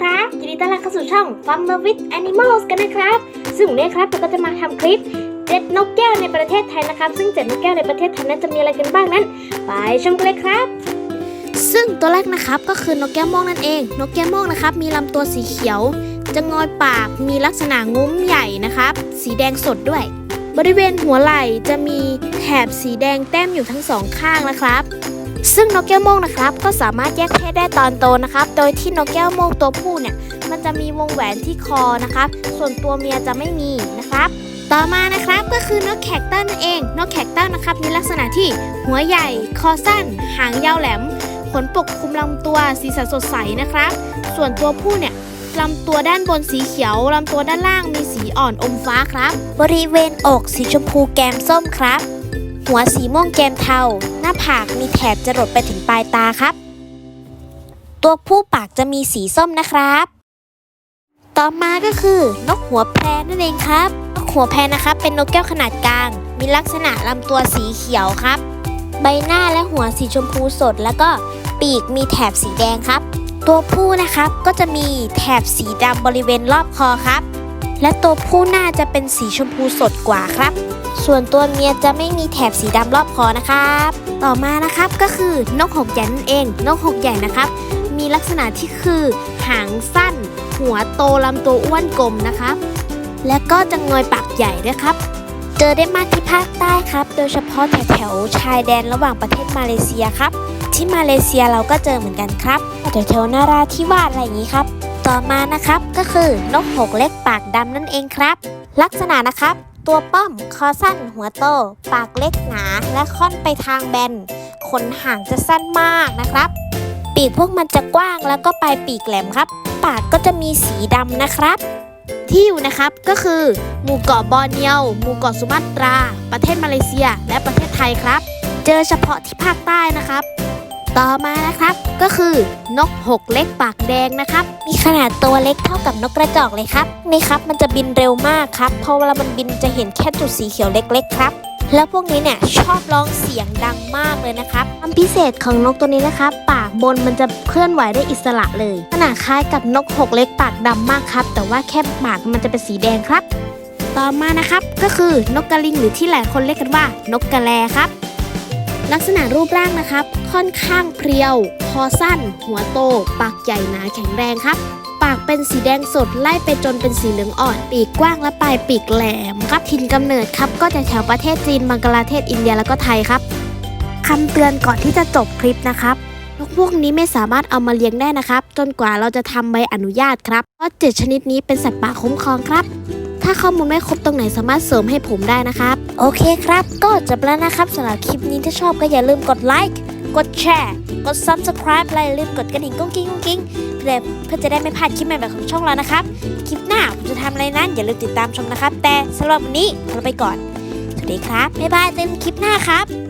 ครับยินดีต้อนรับเข้าสู่ช่อง Fun Love with Animals กันนะครับ ซึ่งวันนี้ครับเราก็จะมาทำคลิปเจ็ดนกแก้วในประเทศไทยนะครับ ซึ่งเจ็ดนกแก้วในประเทศไทยนั้นจะมีอะไรกันบ้างนั้น ไปชมกันเลยครับ ซึ่งตัวแรกนะครับก็คือนกแก้วม่วงนั่นเอง นกแก้วม่วงนะครับ มีลำตัวสีเขียว จะงอยปากมีลักษณะงุ้มใหญ่นะครับ สีแดงสดด้วย บริเวณหัวไหล่จะมีแถบสีแดงแต้มอยู่ทั้งสองข้างนะครับ ซึ่งนกแก้วโม่งนะครับ ก็สามารถแยกเพศได้ตอนโตนะครับ โดยที่นกแก้วโม่งตัวผู้เนี่ย มันจะมีวงแหวนที่คอนะครับ ส่วนตัวเมียจะไม่มีนะครับ ต่อมานะครับก็คือนกแขกเต้านั่นเอง นกแขกเต้านะครับ มีลักษณะที่หัวใหญ่ คอสั้น หางยาวแหลม ขนปกคลุมลำตัวสีสันสดใสนะครับ ส่วนตัวผู้เนี่ยลำตัวด้านบนสีเขียว ลำตัวด้านล่างมีสีอ่อนอมฟ้าครับ บริเวณอกสีชมพูแก้มส้มครับ หัวสีม่วงแกมเทา หน้าผากมีแถบจรดไปถึงปลายตาครับ ตัวผู้ปากจะมีสีส้มนะครับ ต่อมาก็คือนกหัวแพรนั่นเองครับ นกหัวแพรนะครับ เป็นนกแก้วขนาดกลาง มีลักษณะลำตัวสีเขียวครับ ใบหน้าและหัวสีชมพูสด แล้วก็ปีกมีแถบสีแดงครับ ตัวผู้นะครับก็จะมีแถบสีดำบริเวณรอบคอครับ และตัวผู้หน้าจะเป็นสีชมพูสดกว่าครับ ส่วนตัวเมียจะไม่มีแถบสีดำรอบคอนะครับ ต่อมานะครับก็คือนกหกใหญ่นั่นเอง นกหกใหญ่นะครับ มีลักษณะที่คือ หางสั้น หัวโตลำตัวอ้วนกลมนะครับ และก็จะงอยปากใหญ่ด้วยครับ เจอได้มากที่ภาคใต้ครับ โดยเฉพาะแถวแถวชายแดนระหว่างประเทศมาเลเซียครับ ที่มาเลเซียเราก็เจอเหมือนกันครับแถวแถวนาราธิวาสอะไรอย่างนี้ครับ ต่อมานะครับก็คือนกหกเล็กปากดำนั่นเองครับ ลักษณะนะครับ ตัวป้อมคอสั้นหัวโต ปากเล็กหนาและค่อนไปทางแบนขนหางจะสั้นมากนะครับ ปีกพวกมันจะกว้างแล้วก็ปลายปีกแหลมครับ ปากก็จะมีสีดำนะครับ ที่อยู่นะครับก็คือหมู่เกาะบอร์เนียว หมู่เกาะสุมาตรา ประเทศมาเลเซีย และประเทศไทยครับ เจอเฉพาะที่ภาคใต้นะครับ ต่อมานะครับก็คือนกหกเล็กปากแดงนะครับ มีขนาดตัวเล็กเท่ากับนกกระจอกเลยครับนี่ครับมันจะบินเร็วมากครับเพราะเวลามันบินจะเห็นแค่จุดสีเขียวเล็ก ๆ ครับ แล้วพวกนี้เนี่ยชอบร้องเสียงดังมากเลยนะครับความพิเศษของนกตัวนี้นะครับ ปากบนมันจะเคลื่อนไหวได้อิสระเลยขนาดคล้ายกับนกหกเล็กปากดำมากครับ แต่ว่าแค่ปากมันจะเป็นสีแดงครับ ต่อมานะครับก็คือนกกระลิงหรือที่หลายคนเรียกกันว่านกกระแลครับ ลักษณะรูปร่างนะครับ ค่อนข้างเพรียว คอสั้น หัวโต ปากใหญ่หนาแข็งแรงครับ ปากเป็นสีแดงสดไล่ไปจนเป็นสีเหลืองอ่อน ปีกกว้างและปลายปีกแหลมครับถิ่นกำเนิดครับ ก็จะแถวประเทศจีนบังกลาเทศอินเดียแล้วก็ไทยครับคำเตือนก่อนที่จะจบคลิปนะครับ พวกนี้ไม่สามารถเอามาเลี้ยงได้นะครับ จนกว่าเราจะทำใบอนุญาตครับเพราะเจ็ดชนิดนี้เป็นสัตว์ป่าคุ้มครองครับ ถ้าข้อมูลไม่ครบตรงไหนสามารถเสริมให้ผมได้นะครับ โอเคครับ ก็จบแล้วนะครับสำหรับคลิปนี้ถ้าชอบก็อย่าลืมกดไลค์กดแชร์ กด subscribe และอย่าลืมกดกระดิ่งกุ้งกิ้งกุ้งกิ้งเพื่อเพื่อจะได้ไม่พลาดคลิปใหม่ๆของช่องเรานะครับ คลิปหน้าผมจะทำอะไรนั้นอย่าลืมติดตามชมนะครับ แต่สำหรับวันนี้เราไปก่อน สวัสดีครับ บ๊ายบายเจอกันคลิปหน้าครับ